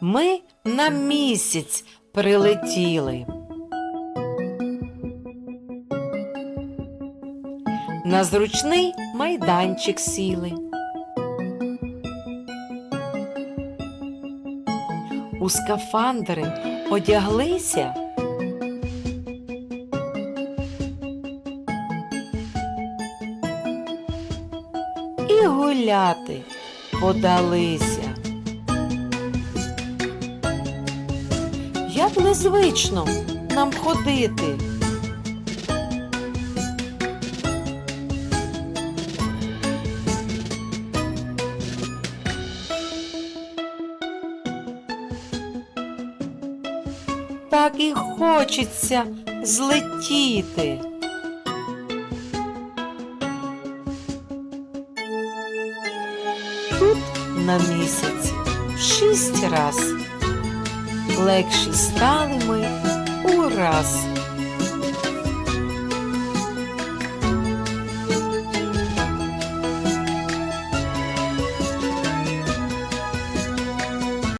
Ми на місяць прилетіли. На зручний майданчик сіли. У скафандри одяглися. І гуляти подалися. Як незвично нам ходити. Так і хочеться злетіти. Тут на місяць шість раз легші стали ми ураз.